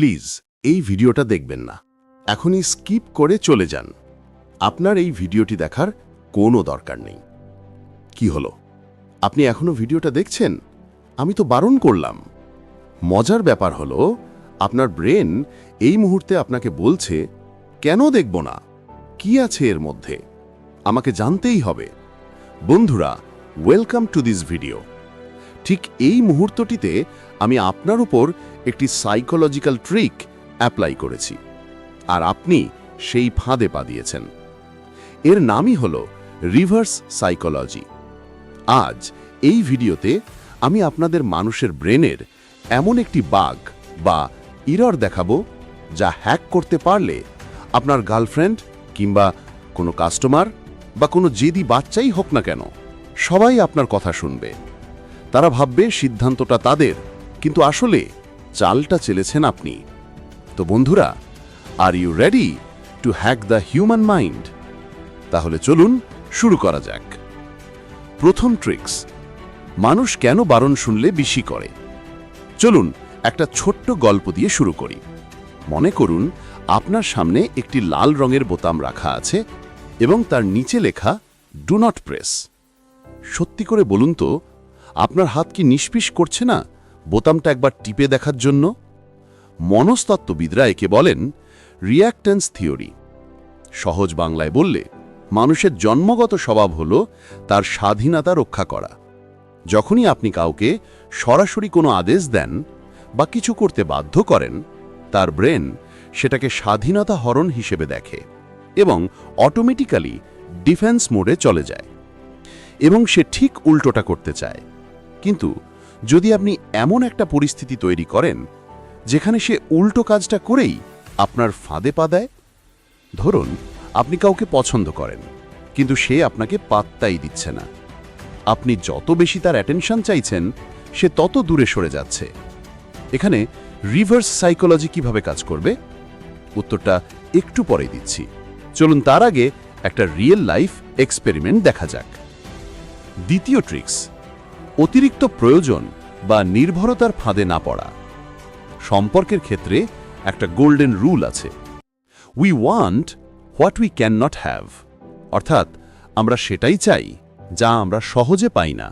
Please, এই ভিডিওটা দেখবেন না। এখনই স্কিপ করে চলে যান। আপনার এই ভিডিওটি দেখার কোনো দরকার নেই। কি হলো? আপনি এখনও ভিডিওটা দেখছেন? আমি তো বারণ করলাম। মজার ব্যাপার হলো, আপনার ব্রেন এই মুহূর্তে আপনাকে বলছে, কেন দেখব না? কি আছে এর মধ্যে? আমাকে জানতেই হবে। বন্ধুরা ওয়েলকাম টু দিস ভিডিও ঠিক এই মুহূর্তটিতে আমি আপনার উপর একটি সাইকোলজিক্যাল ট্রিক অ্যাপ্লাই করেছি। আর আপনি সেই ফাঁদে পা দিয়েছেন। এর নামই হল রিভার্স সাইকোলজি আজ এই ভিডিওতে আমি আপনাদের মানুষের ব্রেনের এমন একটি বাগ বা ইরর দেখাবো যা হ্যাক করতে পারলে আপনার গার্লফ্রেন্ড কিংবা কোনো কাস্টমার বা কোনো জেদি বাচ্চাই হোক না কেন, সবাই আপনার কথা শুনবে। তারা ভাববে সিদ্ধান্তটা তাদের, কিন্তু আসলে চালটা চেলেছেন আপনি। তো বন্ধুরা are you ready to hack the human mind তাহলে চলুন শুরু করা যাক। প্রথম ট্রিক্স মানুষ কেন বারণ শুনলে বেশি করে? চলুন একটা ছোট্ট গল্প দিয়ে শুরু করি। মনে করুন, আপনার সামনে একটি লাল রঙের বোতাম রাখা আছে এবং তার নিচে লেখা ডু নট প্রেস সত্যি করে বলুন তো আপনার হাত কি নিষ্পিস করছে না? বোতামটা একবার টিপে দেখার জন্য? মনস্তত্ত্ববিদরা একে বলেন রিয়াক্টেন্স থিওরি। সহজ বাংলায় বললে, মানুষের জন্মগত স্বভাব হল তার স্বাধীনতা রক্ষা করা। যখনই আপনি কাউকে সরাসরি কোনো আদেশ দেন বা কিছু করতে বাধ্য করেন, তার ব্রেন সেটাকে স্বাধীনতা হরণ হিসেবে দেখে এবং অটোমেটিক্যালি ডিফেন্স মোডে চলে যায় এবং সে ঠিক উল্টোটা করতে চায়। কিন্তু যদি আপনি এমন একটা পরিস্থিতি তৈরি করেন, যেখানে সে উল্টো কাজটা করেই আপনার ফাঁদে পা দেয়, ধরুন আপনি কাউকে পছন্দ করেন, কিন্তু সে আপনাকে পাত্তাই দিচ্ছে না। আপনি যত বেশি তার অ্যাটেনশন চাইছেন, সে তত দূরে সরে যাচ্ছে। এখানে রিভার্স সাইকোলজি কীভাবে কাজ করবে? উত্তরটা একটু পরে দিচ্ছি। চলুন তার আগে একটা রিয়েল লাইফ এক্সপেরিমেন্ট দেখা যাক। দ্বিতীয় ট্রিক্স অতিরিক্ত প্রয়োজন বা নির্ভরতার ফাঁদে না পড়া। সম্পর্কের ক্ষেত্রে একটা গোল্ডেন রুল আছে। We want what we can not have অর্থাৎ আমরা সেটাই চাই, যা আমরা সহজে পাই না।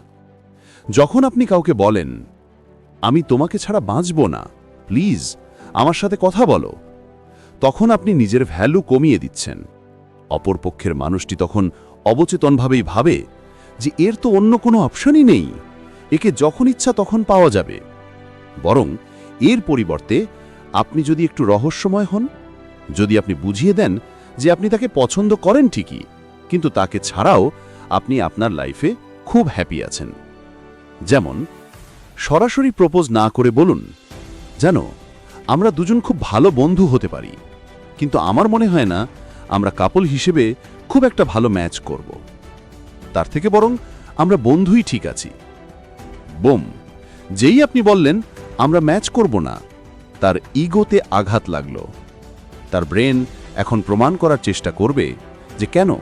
যখন আপনি কাউকে বলেন, আমি তোমাকে ছাড়া বাঁচব না প্লিজ আমার সাথে কথা বলো, তখন আপনি নিজের ভ্যালু কমিয়ে দিচ্ছেন। অপরপক্ষের মানুষটি তখন অবচেতনভাবেই ভাবে যে এর তো অন্য কোনো অপশনই নেই। একে যখন ইচ্ছা তখন পাওয়া যাবে। বরং এর পরিবর্তে আপনি যদি একটু রহস্যময় হন, যদি আপনি বুঝিয়ে দেন যে আপনি তাকে পছন্দ করেন ঠিকই, কিন্তু তাকে ছাড়াও আপনি আপনার লাইফে খুব হ্যাপি আছেন। যেমন, সরাসরি প্রপোজ না করে বলুন, জানো, আমরা দুজন খুব ভালো বন্ধু হতে পারি, কিন্তু আমার মনে হয় না আমরা কাপল হিসেবে খুব একটা ভালো ম্যাচ করব। তার থেকে বরং আমরা বন্ধুই ঠিক আছি। বোম। যেই আপনি বললেন, আমরা ম্যাচ করব না। তার ইগোতে আঘাত লাগল। তার ব্রেন এখন প্রমাণ করার চেষ্টা করবে যে কেন?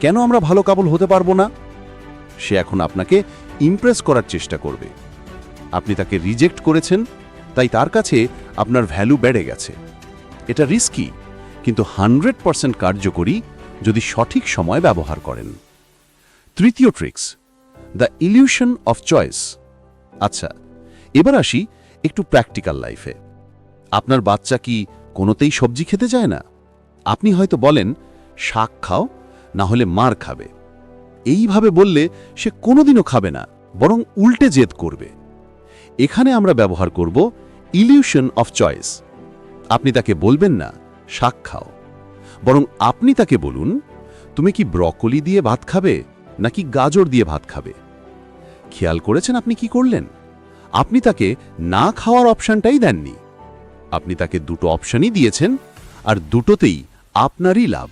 কেন আমরা ভালো কাপল হতে পারব না? সে এখন আপনাকে ইমপ্রেস করার চেষ্টা করবে। আপনি তাকে রিজেক্ট করেছেন, তাই তার কাছে আপনার ভ্যালু বেড়ে গেছে। এটা রিস্কি, কিন্তু হান্ড্রেড পারসেন্ট কার্যকরী যদি সঠিক সময় ব্যবহার করেন। তৃতীয় tricks the illusion of choice. আচ্ছা এবার আসি একটু প্র্যাকটিক্যাল লাইফে। আপনার বাচ্চা কি কোনোতেই সবজি খেতে চায় না? আপনি হয়তো বলেন, শাক খাও, না হলে মার খাবে। এইভাবে বললে সে কোনোদিনও খাবে না, বরং উল্টে জেদ করবে। এখানে আমরা ব্যবহার করব ইলিউশন অফ চয়েস। আপনি তাকে বলবেন না, শাক খাও। বরং আপনি তাকে বলুন, তুমি কি ব্রকলি দিয়ে ভাত খাবে, নাকি গাজর দিয়ে ভাত খাবে? খেয়াল করেছেন আপনি কি করলেন? আপনি তাকে না খাওয়ার অপশনটাই দেননি। আপনি তাকে দুটো অপশনই দিয়েছেন, আর দুটোতেই আপনারই লাভ।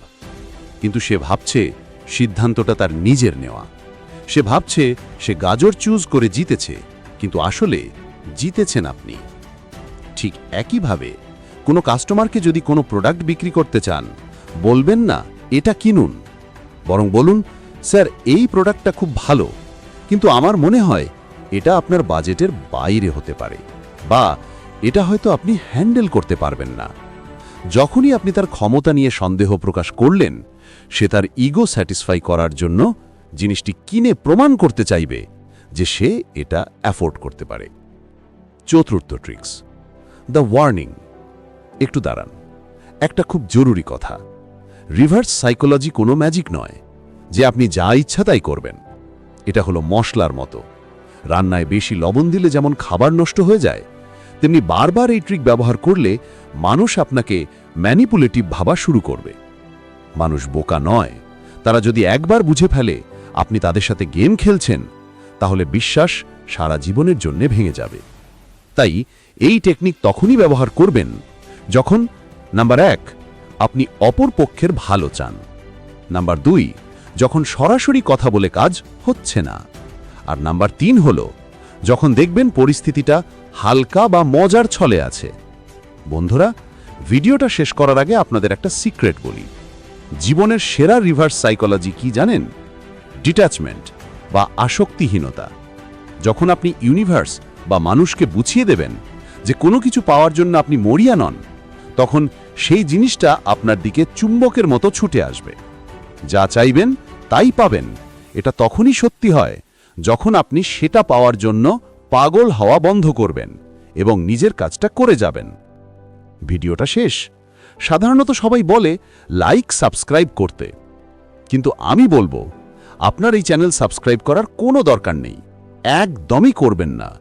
কিন্তু সে ভাবছে সিদ্ধান্তটা তার নিজের নেওয়া। সে ভাবছে সে গাজর চুজ করে জিতেছে, কিন্তু আসলে জিতেছেন আপনি। ঠিক একইভাবে কোনো কাস্টমারকে যদি কোনো প্রোডাক্ট বিক্রি করতে চান, বলবেন না, এটা কিনুন। বরং বলুন, স্যার, এই প্রোডাক্টটা খুব ভালো। কিন্তু আমার মনে হয় এটা আপনার বাজেটের বাইরে হতে পারে বা এটা হয়তো আপনি হ্যান্ডেল করতে পারবেন না। যখনই আপনি তার ক্ষমতা নিয়ে সন্দেহ প্রকাশ করলেন, সে তার ইগো স্যাটিসফাই করার জন্য জিনিসটি কিনে প্রমাণ করতে চাইবে যে সে এটা অ্যাফোর্ড করতে পারে। চতুর্থ ট্রিক্স, দ্য ওয়ার্নিং। একটু দাঁড়ান, একটা খুব জরুরি কথা। রিভার্স সাইকোলজি কোনো ম্যাজিক নয় যে আপনি যা ইচ্ছা তাই করবেন। এটা হলো মশলার মতো। রান্নায় বেশি লবণ দিলে যেমন খাবার নষ্ট হয়ে যায়, তেমনি বারবার এই ট্রিক ব্যবহার করলে মানুষ আপনাকে ম্যানিপুলেটিভ ভাবা শুরু করবে। মানুষ বোকা নয়, তারা যদি একবার বুঝে ফেলে আপনি তাদের সাথে গেম খেলছেন, তাহলে বিশ্বাস সারা জীবনের জন্য ভেঙে যাবে। তাই এই টেকনিক তখনই ব্যবহার করবেন যখন নাম্বার এক, আপনি অপর পক্ষের ভালো চান। নাম্বার দুই যখন সরাসরি কথা বলে কাজ হচ্ছে না। আর নাম্বার তিন হল, যখন দেখবেন পরিস্থিতিটা হালকা বা মজার ছলে আছে। বন্ধুরা, ভিডিওটা শেষ করার আগে আপনাদের একটা সিক্রেট বলি। জীবনের সেরা রিভার্স সাইকোলজি কি জানেন? ডিট্যাচমেন্ট বা আসক্তিহীনতা। যখন আপনি ইউনিভার্স বা মানুষকে বুঝিয়ে দেবেন যে কোনো কিছু পাওয়ার জন্য আপনি মরিয়া নন, তখন সেই জিনিসটা আপনার দিকে চুম্বকের মতো ছুটে আসবে। যা চাইবেন তাই পাবেন। এটা তখনই সত্যি হয় যখন আপনি সেটা পাওয়ার জন্য পাগল হওয়া বন্ধ করবেন এবং নিজের কাজটা করে যাবেন। ভিডিওটা শেষ। সাধারণত সবাই বলে, লাইক, সাবস্ক্রাইব করতে। কিন্তু আমি বলব, আপনার এই চ্যানেল সাবস্ক্রাইব করার কোনো দরকার নেই। একদমই করবেন না।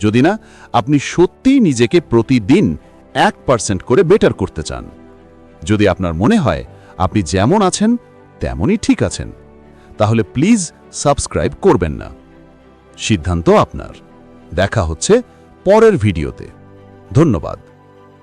যদি না, আপনি সত্যিই নিজেকে প্রতিদিন এক পার্সেন্ট করে বেটার করতে চান। যদি আপনার মনে হয় আপনি যেমন আছেন তেমনই ঠিক আছেন। তাহলে প্লিজ সাবস্ক্রাইব করবেন না। সিদ্ধান্ত আপনার। দেখা হচ্ছে পরের ভিডিওতে। ধন্যবাদ।